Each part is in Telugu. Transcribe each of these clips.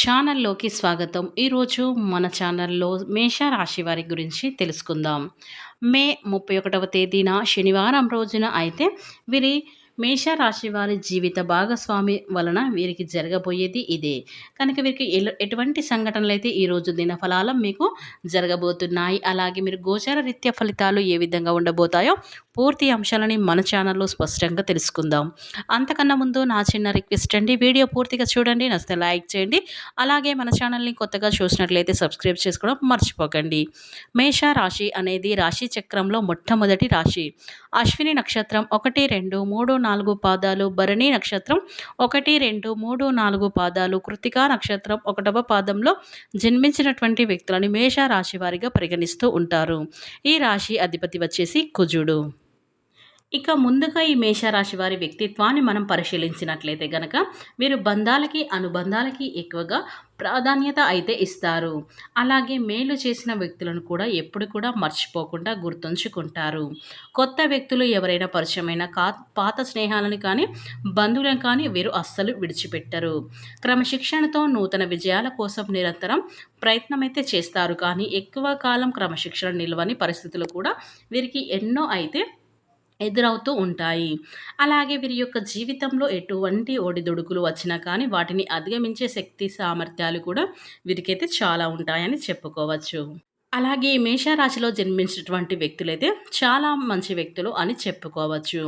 ఛానల్లోకి స్వాగతం. ఈరోజు మన ఛానల్లో మేషరాశి వారి గురించి తెలుసుకుందాం. మే ముప్పై ఒకటవ తేదీన శనివారం రోజున అయితే వీరి మేషరాశి వారి జీవిత భాగస్వామి వలన వీరికి జరగబోయేది ఇదే. కనుక వీరికి ఎటువంటి సంఘటనలు అయితే ఈరోజు దినఫలాలు మీకు జరగబోతున్నాయి అలాగే మీరు గోచర రీత్య ఫలితాలు ఏ విధంగా ఉండబోతాయో పూర్తి అంశాలని మన ఛానల్లో స్పష్టంగా తెలుసుకుందాం. అంతకన్నా ముందు నా చిన్న రిక్వెస్ట్ అండి వీడియో పూర్తిగా చూడండి నచ్చితే లైక్ చేయండి అలాగే మన ఛానల్ని కొత్తగా చూసినట్లయితే సబ్స్క్రైబ్ చేసుకోవడం మర్చిపోకండి. మేష రాశి అనేది రాశి చక్రంలో మొట్టమొదటి రాశి. అశ్విని నక్షత్రం ఒకటి రెండు మూడు నాలుగు నాలుగు పాదాలు భరణి నక్షత్రం ఒకటి రెండు మూడు నాలుగు పాదాలు కృతికా నక్షత్రం ఒకటవ పాదంలో జన్మించినటువంటి వ్యక్తులను మేష రాశి వారిగా పరిగణిస్తూ ఉంటారు. ఈ రాశి అధిపతి వచ్చేసి కుజుడు. ఇక ముందుగా ఈ మేషరాశి వారి వ్యక్తిత్వాన్ని మనం పరిశీలించినట్లయితే గనక వీరు బంధాలకి అనుబంధాలకి ఎక్కువగా ప్రాధాన్యత అయితే ఇస్తారు. అలాగే మేలు చేసిన వ్యక్తులను కూడా ఎప్పుడు కూడా మర్చిపోకుండా గుర్తుంచుకుంటారు. కొత్త వ్యక్తులు ఎవరైనా పరిచయమైన కా పాత స్నేహాలను కానీ బంధువులను కానీ వీరు అస్సలు విడిచిపెట్టరు. క్రమశిక్షణతో నూతన విజయాల కోసం నిరంతరం ప్రయత్నం అయితే చేస్తారు. కానీ ఎక్కువ కాలం క్రమశిక్షణ నిల్వని పరిస్థితులు కూడా వీరికి ఎన్నో అయితే ఎదురవుతూ ఉంటాయి. అలాగే వీరి యొక్క జీవితంలో ఎటువంటి ఒడిదుడుకులు వచ్చినా కానీ వాటిని అధిగమించే శక్తి సామర్థ్యాలు కూడా వీరికైతే చాలా ఉంటాయని చెప్పుకోవచ్చు. అలాగే మేషరాశిలో జన్మించినటువంటి వ్యక్తులైతే చాలా మంచి వ్యక్తులు అని చెప్పుకోవచ్చు.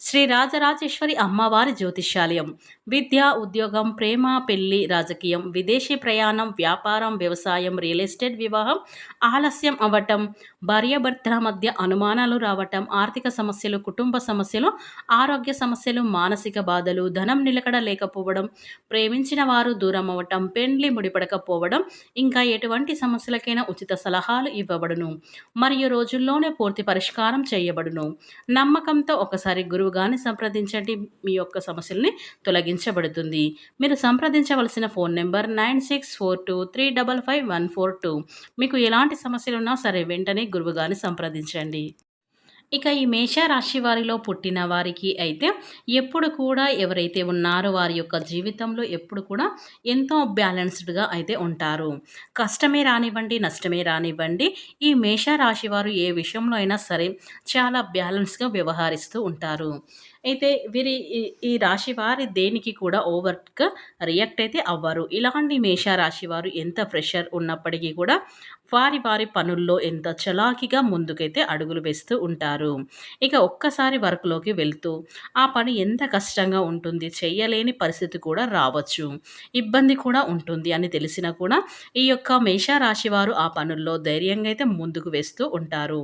శ్రీ రాజరాజేశ్వరి అమ్మవారి జ్యోతిష్యాలయం. విద్య ఉద్యోగం ప్రేమ పెళ్ళి రాజకీయం విదేశీ ప్రయాణం వ్యాపారం వ్యవసాయం రియల్ ఎస్టేట్ వివాహం ఆలస్యం అవ్వటం భార్యాభర్తల మధ్య అనుమానాలు రావటం ఆర్థిక సమస్యలు కుటుంబ సమస్యలు ఆరోగ్య సమస్యలు మానసిక బాధలు ధనం నిలకడ లేకపోవడం ప్రేమించిన వారు దూరం అవ్వటం పెండ్లి ముడిపడకపోవడం ఇంకా ఎటువంటి సమస్యలకైనా ఉచిత సలహా సలహాలు ఇవ్వబడును. మరియు రోజుల్లోనే పూర్తి పరిష్కారం చేయబడును. నమ్మకంతో ఒకసారి గురువుగాని సంప్రదించండి. మీ యొక్క సమస్యల్ని తొలగించబడుతుంది. మీరు సంప్రదించవలసిన phone number nine six four two three double five one four two. మీకు ఎలాంటి సమస్యలున్నా సరే వెంటనే గురువుగాని సంప్రదించండి. ఇక ఈ మేషరాశి వారిలో పుట్టిన వారికి అయితే ఎప్పుడు కూడా ఎవరైతే ఉన్నారో వారి యొక్క జీవితంలో ఎప్పుడు కూడా ఎంతో బ్యాలెన్స్డ్గా అయితే ఉంటారు. కష్టమే రానివ్వండి నష్టమే రానివ్వండి. ఈ మేషరాశి వారు ఏ విషయంలో అయినా సరే చాలా బ్యాలెన్స్గా వ్యవహరిస్తూ ఉంటారు. అయితే వీరి ఈ రాశి వారి దేనికి కూడా ఓవర్గా రియాక్ట్ అయితే అవ్వరు. ఇలాంటి మేషరాశి వారు ఎంత ప్రెషర్ ఉన్నప్పటికీ కూడా వారి వారి పనుల్లో ఎంత చలాకిగా ముందుకైతే అడుగులు వేస్తూ ఉంటారు. ఇక ఒక్కసారి వర్క్లోకి వెళ్తూ ఆ పని ఎంత కష్టంగా ఉంటుంది చేయలేని పరిస్థితి కూడా రావచ్చు. ఇబ్బంది కూడా ఉంటుంది అని తెలిసినా కూడా ఈ యొక్క మేషరాశి వారు ఆ పనుల్లో ధైర్యంగా అయితే ముందుకు వేస్తూ ఉంటారు.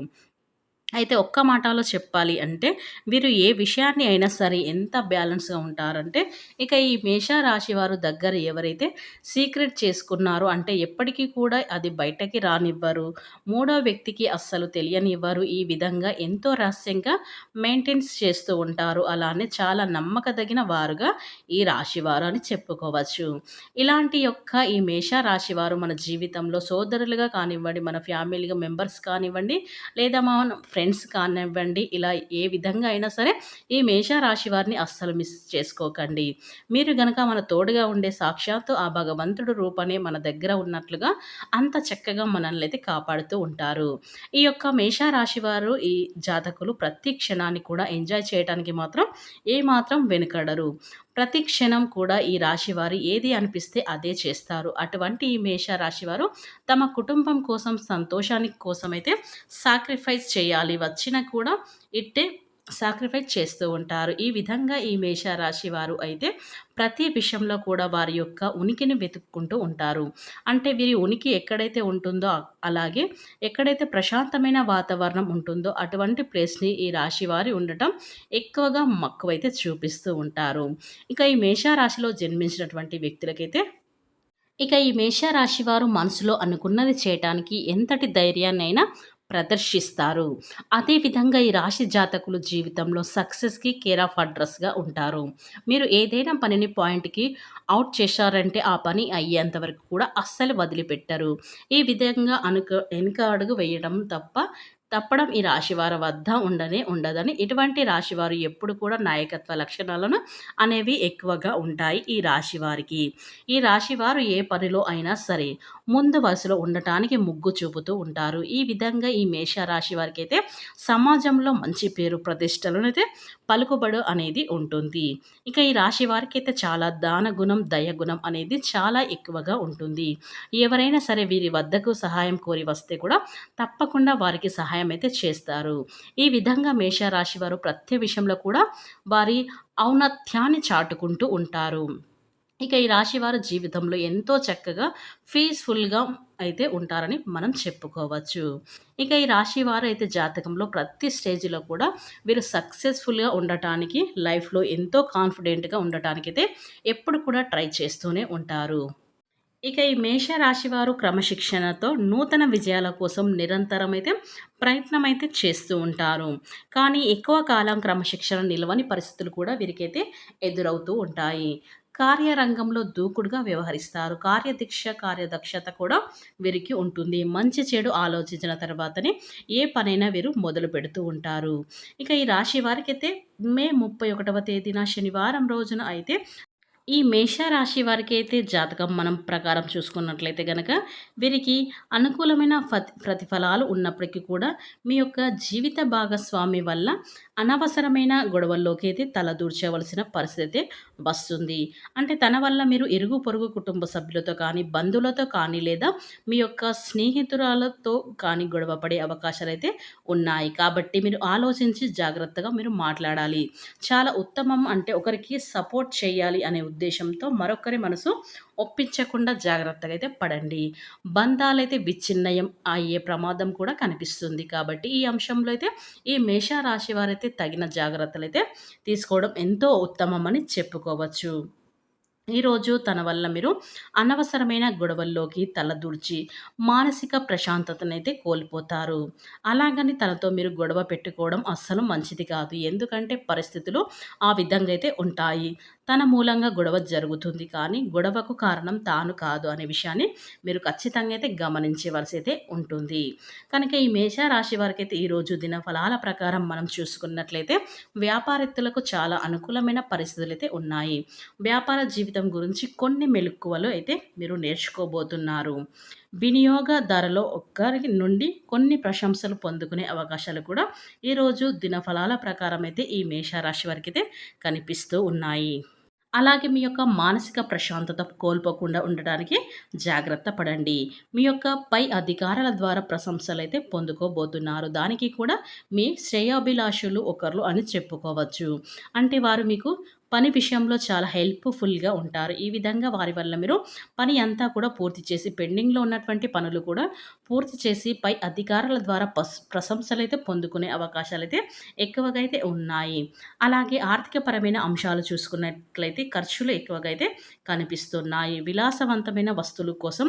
అయితే ఒక్క మాటలో చెప్పాలి అంటే వీరు ఏ విషయాన్ని అయినా సరే ఎంత బ్యాలెన్స్గా ఉంటారంటే ఇక ఈ మేషరాశి వారు దగ్గర ఎవరైతే సీక్రెట్ చేసుకున్నారో అంటే ఎప్పటికీ కూడా అది బయటకి రానివ్వరు. మూడో వ్యక్తికి అస్సలు తెలియనివ్వరు. ఈ విధంగా ఎంతో రహస్యంగా మెయింటెన్స్ చేస్తూ ఉంటారు. అలానే చాలా నమ్మకదగిన వారుగా ఈ రాశివారు అని చెప్పుకోవచ్చు. ఇలాంటి యొక్క ఈ మేషరాశి వారు మన జీవితంలో సోదరులుగా కానివ్వండి మన ఫ్యామిలీగా మెంబర్స్ కానివ్వండి లేదా మన ఫ్రెండ్స్ కానివ్వండి ఇలా ఏ విధంగా అయినా సరే ఈ మేషరాశి వారిని అస్సలు మిస్ చేసుకోకండి. మీరు గనక మన తోడుగా ఉండే సాక్షాత్తు ఆ భగవంతుడు రూపనే మన దగ్గర ఉన్నట్లుగా అంత చక్కగా మనల్ని అయితే కాపాడుతూ ఉంటారు. ఈ యొక్క మేషరాశి వారు ఈ జాతకులు ప్రతి క్షణాన్ని కూడా ఎంజాయ్ చేయడానికి మాత్రం ఏమాత్రం వెనుకడరు. ప్రతి క్షణం కూడా ఈ రాశివారు ఏది అనిపిస్తే అదే చేస్తారు. అటువంటి ఈ మేష రాశివారు తమ కుటుంబం కోసం సంతోషానికి కోసమైతే సాక్రిఫైస్ చేయాలి. వచ్చినా కూడా ఇట్టే సాక్రిఫైస్ చేస్తూ ఉంటారు. ఈ విధంగా ఈ మేషరాశి వారు అయితే ప్రతి విషయంలో కూడా వారి యొక్క ఉనికిని వెతుక్కుంటూ ఉంటారు. అంటే వీరి ఉనికి ఎక్కడైతే ఉంటుందో అలాగే ఎక్కడైతే ప్రశాంతమైన వాతావరణం ఉంటుందో అటువంటి ప్లేస్ని ఈ రాశి వారి ఉండటం ఎక్కువగా మక్కువైతే చూపిస్తూ ఉంటారు. ఇక ఈ మేషరాశిలో జన్మించినటువంటి వ్యక్తులకైతే ఇక ఈ మేషరాశి వారు మనసులో అనుకున్నది చేయటానికి ఎంతటి ధైర్యాన్నైనా ప్రదర్శిస్తారు. అదేవిధంగా ఈ రాశి జాతకులు జీవితంలో సక్సెస్కి కేర్ ఆఫ్ అడ్రస్గా ఉంటారు. మీరు ఏదైనా పనిని పాయింట్కి అవుట్ చేశారంటే ఆ పని అయ్యేంత వరకు కూడా అస్సలు వదిలిపెట్టరు. ఈ విధంగా అనుక వెనుక అడుగు వేయడం తప్ప తప్పడం ఈ రాశివారి వద్ద ఉండనే ఉండదని. ఇటువంటి రాశివారు ఎప్పుడు కూడా నాయకత్వ లక్షణాలను అనేవి ఎక్కువగా ఉంటాయి ఈ రాశివారికి. ఈ రాశివారు ఏ పనిలో అయినా సరే ముందు వరుసలో ఉండటానికి ముగ్గు చూపుతూ ఉంటారు. ఈ విధంగా ఈ మేషరాశి వారికి అయితే సమాజంలో మంచి పేరు ప్రతిష్టలను అయితే పలుకుబడు అనేది ఉంటుంది. ఇక ఈ రాశి వారికి అయితే చాలా దాన గుణం దయ గుణం అనేది చాలా ఎక్కువగా ఉంటుంది. ఎవరైనా సరే వీరి వద్దకు సహాయం కోరి వస్తే కూడా తప్పకుండా వారికి సహాయం సహాయం అయితే చేస్తారు. ఈ విధంగా మేషరాశి వారు ప్రతి విషయంలో కూడా వారి ఔన్నత్యాన్ని చాటుకుంటూ ఉంటారు. ఇక ఈ రాశి వారి జీవితంలో ఎంతో చక్కగా పీస్ఫుల్గా అయితే ఉంటారని మనం చెప్పుకోవచ్చు. ఇక ఈ రాశి వారు అయితే జాతకంలో ప్రతి స్టేజ్లో కూడా వీరు సక్సెస్ఫుల్గా ఉండటానికి లైఫ్లో ఎంతో కాన్ఫిడెంట్గా ఉండటానికి అయితే ఎప్పుడు కూడా ట్రై చేస్తూనే ఉంటారు. ఇక ఈ మేషరాశి వారు క్రమశిక్షణతో నూతన విజయాల కోసం నిరంతరం అయితే ప్రయత్నం అయితే చేస్తూ ఉంటారు. కానీ ఎక్కువ కాలం క్రమశిక్షణ నిలవని పరిస్థితులు కూడా వీరికైతే ఎదురవుతూ ఉంటాయి. కార్యరంగంలో దూకుడుగా వ్యవహరిస్తారు. కార్యదీక్ష కార్యదక్షత కూడా వీరికి ఉంటుంది. మంచి చెడు ఆలోచించిన తర్వాతనే ఏ పనైనా వీరు మొదలు పెడుతూ ఉంటారు. ఇక ఈ రాశి వారికైతే మే ముప్పై ఒకటవ తేదీన శనివారం రోజున అయితే ఈ మేషరాశి వారికి అయితే జాతకం మనం ప్రకారం చూసుకున్నట్లయితే కనుక వీరికి అనుకూలమైన ప్రతిఫలాలు ఉన్నప్పటికీ కూడా మీ యొక్క జీవిత భాగస్వామి వల్ల అనవసరమైన గొడవల్లోకి అయితే తలదూర్చవలసిన పరిస్థితి వస్తుంది. అంటే తన వల్ల మీరు ఇరుగు పొరుగు కుటుంబ సభ్యులతో కానీ బంధువులతో కానీ లేదా మీ యొక్క స్నేహితురాలతో కానీ గొడవ పడే అవకాశాలు అయితే ఉన్నాయి. కాబట్టి మీరు ఆలోచించి జాగ్రత్తగా మీరు మాట్లాడాలి. చాలా ఉత్తమం అంటే ఒకరికి సపోర్ట్ చేయాలి అనే ఉద్దేశంతో మరొకరి మనసు ఒప్పించకుండా జాగ్రత్తగా అయితే పడండి. బంధాలైతే విచ్ఛిన్నయం అయ్యే ప్రమాదం కూడా కనిపిస్తుంది కాబట్టి ఈ అంశంలో అయితే ఈ మేషరాశి వారైతే తగిన జాగ్రత్తలు అయితే తీసుకోవడం ఎంతో ఉత్తమమని చెప్పుకోవచ్చు. ఈరోజు తన వల్ల మీరు అనవసరమైన గొడవల్లోకి తలదూర్చి మానసిక ప్రశాంతతనైతే కోల్పోతారు. అలాగని తనతో మీరు గొడవ పెట్టుకోవడం అస్సలు మంచిది కాదు. ఎందుకంటే పరిస్థితులు ఆ విధంగా అయితే ఉంటాయి. తన మూలంగా గొడవ జరుగుతుంది కానీ గొడవకు కారణం తాను కాదు అనే విషయాన్ని మీరు ఖచ్చితంగా అయితే గమనించవలసి అయితే ఉంటుంది. కనుక ఈ మేషరాశి వారికి అయితే ఈరోజు దిన ఫలాల ప్రకారం మనం చూసుకున్నట్లయితే వ్యాపారత్తులకు చాలా అనుకూలమైన పరిస్థితులు అయితే ఉన్నాయి. వ్యాపార జీవితం గురించి కొన్ని మెలకువలు అయితే మీరు నేర్చుకోబోతున్నారు. వినియోగదారులో ఒక్కరి నుండి కొన్ని ప్రశంసలు పొందుకునే అవకాశాలు కూడా ఈరోజు దినఫలాల ప్రకారం అయితే ఈ మేషరాశి వారికి అయితే కనిపిస్తూ ఉన్నాయి. అలాగే మీ యొక్క మానసిక ప్రశాంతత కోల్పోకుండా ఉండడానికి జాగ్రత్త పడండి. మీ యొక్క పై అధికారుల ద్వారా ప్రశంసలు అయితే పొందుకోబోతున్నారు. దానికి కూడా మీ శ్రేయాభిలాషులు ఒకరు అని చెప్పుకోవచ్చు. అంటే వారు మీకు పని విషయంలో చాలా హెల్ప్ఫుల్గా ఉంటారు. ఈ విధంగా వారి వల్ల మీరు పని అంతా కూడా పూర్తి చేసి పెండింగ్లో ఉన్నటువంటి పనులు కూడా పూర్తి చేసి పై అధికారుల ద్వారా పస్ ప్రశంసలు అయితే పొందుకునే అవకాశాలు అయితే ఎక్కువగా అయితే ఉన్నాయి. అలాగే ఆర్థికపరమైన అంశాలు చూసుకున్నట్లయితే ఖర్చులు ఎక్కువగా అయితే కనిపిస్తున్నాయి. విలాసవంతమైన వస్తువుల కోసం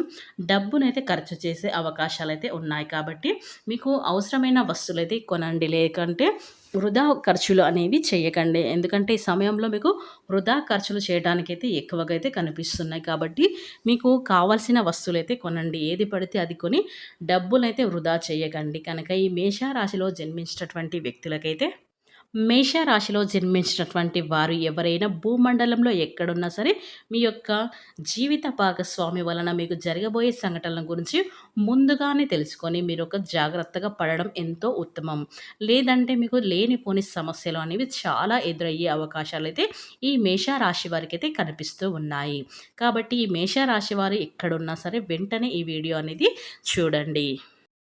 డబ్బునైతే ఖర్చు చేసే అవకాశాలు అయితే ఉన్నాయి. కాబట్టి మీకు అవసరమైన వస్తువులు అయితే కొనండి. లేకంటే వృధా ఖర్చులు అనేవి చేయకండి. ఎందుకంటే ఈ సమయంలో మీకు వృధా ఖర్చులు చేయడానికైతే ఎక్కువగా అయితే కనిపిస్తున్నాయి. కాబట్టి మీకు కావాల్సిన వస్తువులు అయితే కొనండి. ఏది పడితే అది కొని డబ్బులైతే వృధా చేయకండి. కనుక ఈ మేషరాశిలో జన్మించినటువంటి వ్యక్తులకైతే మేషరాశిలో జన్మించినటువంటి వారు ఎవరైనా భూమండలంలో ఎక్కడున్నా సరే మీ యొక్క జీవిత భాగస్వామి వలన మీకు జరగబోయే సంఘటనల గురించి ముందుగానే తెలుసుకొని మీరు ఒక జాగ్రత్తగా పడడం ఎంతో ఉత్తమం. లేదంటే మీకు లేనిపోని సమస్యలు అనేవి చాలా ఎదురయ్యే అవకాశాలు అయితే ఈ మేషరాశి వారికి అయితే కనిపిస్తూ ఉన్నాయి. కాబట్టి ఈ మేషరాశి వారు ఎక్కడున్నా సరే వెంటనే ఈ వీడియో అనేది చూడండి.